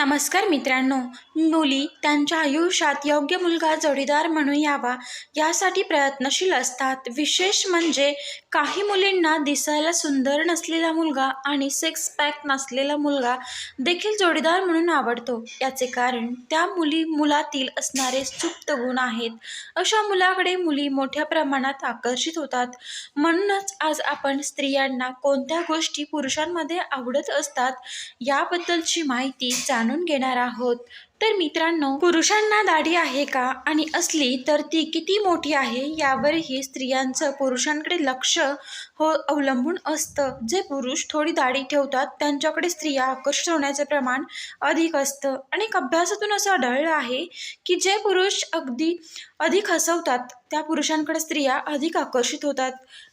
नमस्कार मित्रांनो मुली त्यांच्या आयुष्यात योग्य मुलगा जोडीदार म्हणून यावा यासाठी प्रयत्नशील असतात. विशेष म्हणजे काही मुलींना दिसायला सुंदर नसलेला मुलगा आणि सिक्स पॅक नसलेला मुलगा देखील जोडीदार म्हणून आवडतो. याचे कारण त्या मुली मुलातील असणारे सुप्त गुण आहेत. अशा मुलाकडे मुली मोठ्या प्रमाणात आकर्षित होतात. म्हणूनच आज आपण स्त्रियांना कोणत्या गोष्टी पुरुषांमध्ये आवडत असतात याबद्दलची माहिती जाणून जाणून घेणार आहोत. तर मित्रांनो पुरुषांना दाढी आहे का आणि असली तर ती किती मोठी आहे यावरही स्त्रियांचं पुरुषांकडे लक्ष हो अवलंबून असतं. जे पुरुष थोडी दाढी ठेवतात त्यांच्याकडे स्त्रिया आकर्षित होण्याचं प्रमाण अधिक असतं. अनेक अभ्यासातून असं आढळलं आहे की जे पुरुष अगदी अधिक हसवतात त्या पुरुषांकडे स्त्रिया अधिक आकर्षित होतात.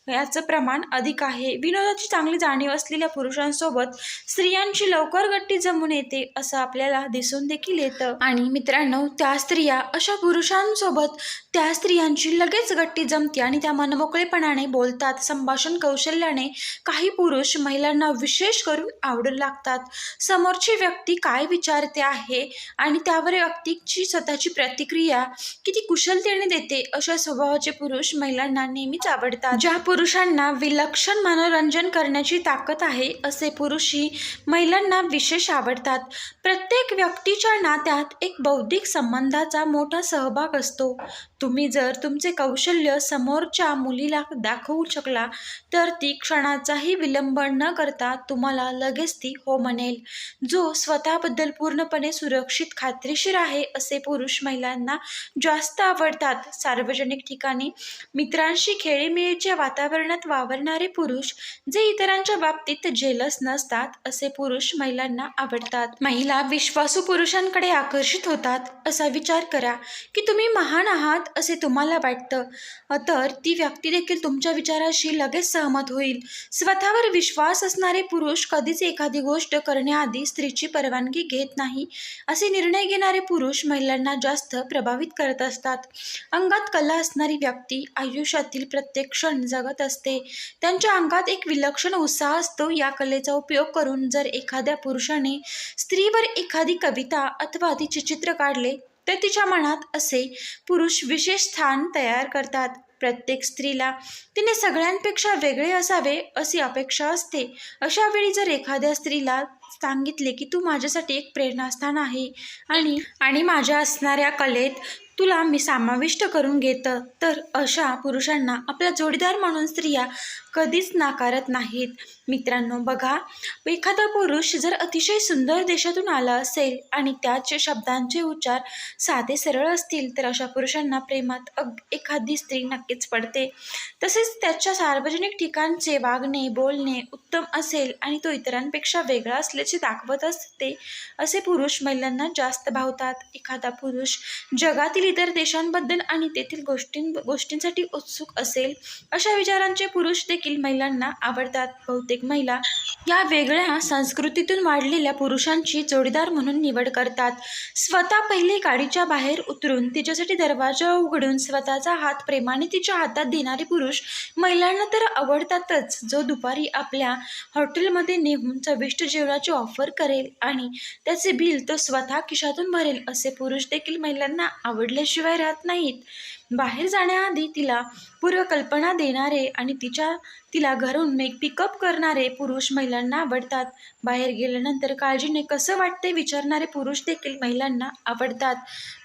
याचं प्रमाण अधिक आहे. विनोदाची चांगली जाणीव असलेल्या पुरुषांसोबत स्त्रियांची लवकर गट्टी जमून येते असं आपल्याला दिसून देखील येतं. आणि मित्रांनो त्या स्त्रिया अशा पुरुषांसोबत त्या स्त्रियांची लगेच गट्टी जमते आणि त्या मनमोकळेपणाने बोलतात संभाषण कौशल्याने काही पुरुष महिलांना विशेष करून आवडू लागतात. समोरची व्यक्ती काय विचारते आहे आणि त्यावर व्यक्तीची स्वतःची प्रतिक्रिया किती कुशलतेने देते अशा स्वभावाचे पुरुष महिलांना नेहमीच आवडतात. ज्या पुरुषांना विलक्षण मनोरंजन करण्याची ताकद आहे असे पुरुषही महिलांना विशेष आवडतात. प्रत्येक व्यक्तीच्या त्यात एक बौद्धिक संबंधाचा मोठा सहभाग असतो. तुम्ही जर तुमचे कौशल्य समोरच्या मुलीला दाखवू शकला तर ती क्षणाचाही विलंब न करता तुम्हाला लगेच ती हो म्हणेल. जो स्वतःबद्दल पूर्णपणे सुरक्षित खात्रीशीर आहे असे पुरुष महिलांना जास्त आवडतात. सार्वजनिक ठिकाणी मित्रांशी खेळीमेळीच्या वातावरणात वावरणारे पुरुष जे इतरांच्या बाबतीत जेलस नसतात असे पुरुष महिलांना आवडतात. महिला विश्वासू पुरुषांकडे आकर्षित होतात असा विचार करा की तुम्ही महान आहात असे तुम्हाला वाटतं. तर ती व्यक्ती देखील तुमच्या विचाराशी लगेच सहमत होईल. स्वतःवर विश्वास असणारे पुरुष कधीच एखादी गोष्ट करण्याआधी स्त्रीची परवानगी घेत नाही. असे निर्णय घेणारे पुरुष महिलांना जास्त प्रभावित करत असतात. अंगात कला असणारी व्यक्ती आयुष्यातील प्रत्येक क्षण जगत असते. त्यांच्या अंगात एक विलक्षण उत्साह असतो. या कलेचा उपयोग करून जर एखाद्या पुरुषाने स्त्रीवर एखादी कविता अथवा तिचे चित्र काढले तर तिच्या मनात असे पुरुष विशेष स्थान तयार करतात. प्रत्येक स्त्रीला तिने सगळ्यांपेक्षा वेगळे असावे अशी अपेक्षा असते. अशा वेळी जर एखाद्या स्त्रीला सांगितले की तू माझ्यासाठी एक प्रेरणास्थान आहे आणि आणि माझ्या असणाऱ्या कलेत तुला मी समाविष्ट करून घेतं तर अशा पुरुषांना आपला जोडीदार म्हणून स्त्रिया कधीच नाकारत नाहीत. मित्रांनो बघा एखादा पुरुष जर अतिशय सुंदर देशातून आला असेल आणि त्याचे शब्दांचे उच्चार साधे सरळ असतील तर अशा पुरुषांना प्रेमात अग एखादी स्त्री नक्कीच पडते. तसेच त्याच्या सार्वजनिक ठिकाणचे वागणे बोलणे उत्तम असेल आणि तो इतरांपेक्षा वेगळा असल्याचे दाखवत असते असे पुरुष महिलांना जास्त भावतात. एखादा पुरुष जगातील इतर देशांबद्दल आणि तेथील गोष्टीं गोष्टींसाठी उत्सुक असेल अशा विचारांचे पुरुष देखील देखील महिलांना आवडतात. बहुतेक महिला या वेगळ्या संस्कृतीतून वाढलेल्या पुरुषांची जोडीदार म्हणून निवड करतात. स्वतः पहिले गाडीच्या बाहेर उतरून तिच्यासाठी दरवाजा उघडून स्वतःचा हात प्रेमाने तिच्या हातात देणारे पुरुष महिलांना तर आवडतातच. जो दुपारी आपल्या हॉटेलमध्ये नेहून चविष्ट जेवणाची ऑफर करेल आणि त्याचे बिल तो स्वतः खिशातून भरेल असे पुरुष देखील महिलांना आवडल्याशिवाय राहत नाहीत. बाहेर जाण्याआधी तिला पूर्वकल्पना देणारे आणि तिच्या तिला घरून मेक पिकअप करणारे पुरुष महिलांना आवडतात. बाहेर गेल्यानंतर काळजीने कसं वाटते विचारणारे पुरुष देखील महिलांना आवडतात.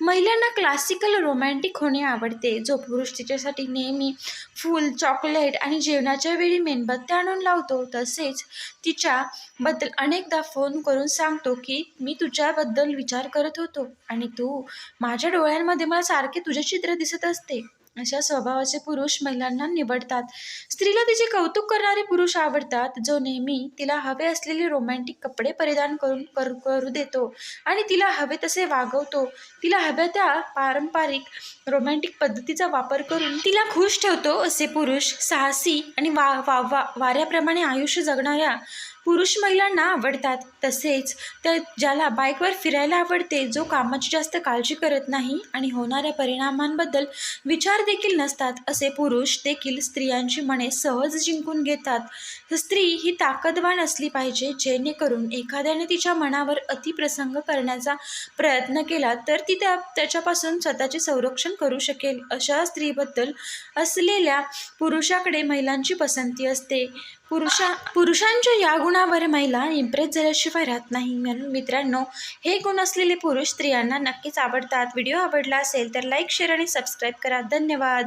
महिलांना क्लासिकल रोमॅन्टिक होणे आवडते जो पुरुष तिच्यासाठी नेहमी फूल चॉकलेट आणि जेवणाच्या वेळी मेणबत्त्या आणून लावतो तसेच तिच्याबद्दल अनेकदा फोन करून सांगतो की मी तुझ्याबद्दल विचार करत होतो आणि तू माझ्या डोळ्यांमध्ये मला सारखे तुझे चित्र दिसत असते. अशा स्वभावाचे पुरुष महिलांना निवडतात. स्त्रीला तिचे कौतुक करणारे पुरुष आवडतात. जो नेहमी तिला हवे असलेले रोमॅन्टिक कपडे परिधान करून करू करू देतो आणि तिला हवे तसे वागवतो. तिला हव्या त्या पारंपरिक रोमॅन्टिक पद्धतीचा वापर करून तिला खुश ठेवतो असे पुरुष साहसी आणि वा वा वा वाऱ्याप्रमाणे आयुष्य जगणाऱ्या पुरुष महिलांना आवडतात. तसेच त्या ज्याला बाईकवर फिरायला आवडते जो कामाची जास्त काळजी करत नाही आणि होणाऱ्या परिणामांबद्दल विचार देखील नसतात असे पुरुष देखील स्त्रियांची मने सहज जिंकून घेतात. स्त्री ही ताकदवान असली पाहिजे जेणेकरून एखाद्याने तिच्या मनावर अतिप्रसंग करण्याचा प्रयत्न केला तर ती त्या त्याच्यापासून स्वतःचे संरक्षण करू शकेल. अशा स्त्रीबद्दल असलेल्या पुरुषाकडे महिलांची पसंती असते. पुरुषा पुरुषांच्या या गुणावर महिला इम्प्रेस झाल्याशिवाय राहत नाही. म्हणून मित्रांनो हे गुण असलेले पुरुष स्त्रियांना नक्कीच आवडतात. व्हिडिओ आवडला असेल तर लाईक शेअर आणि सबस्क्राईब करा. धन्यवाद.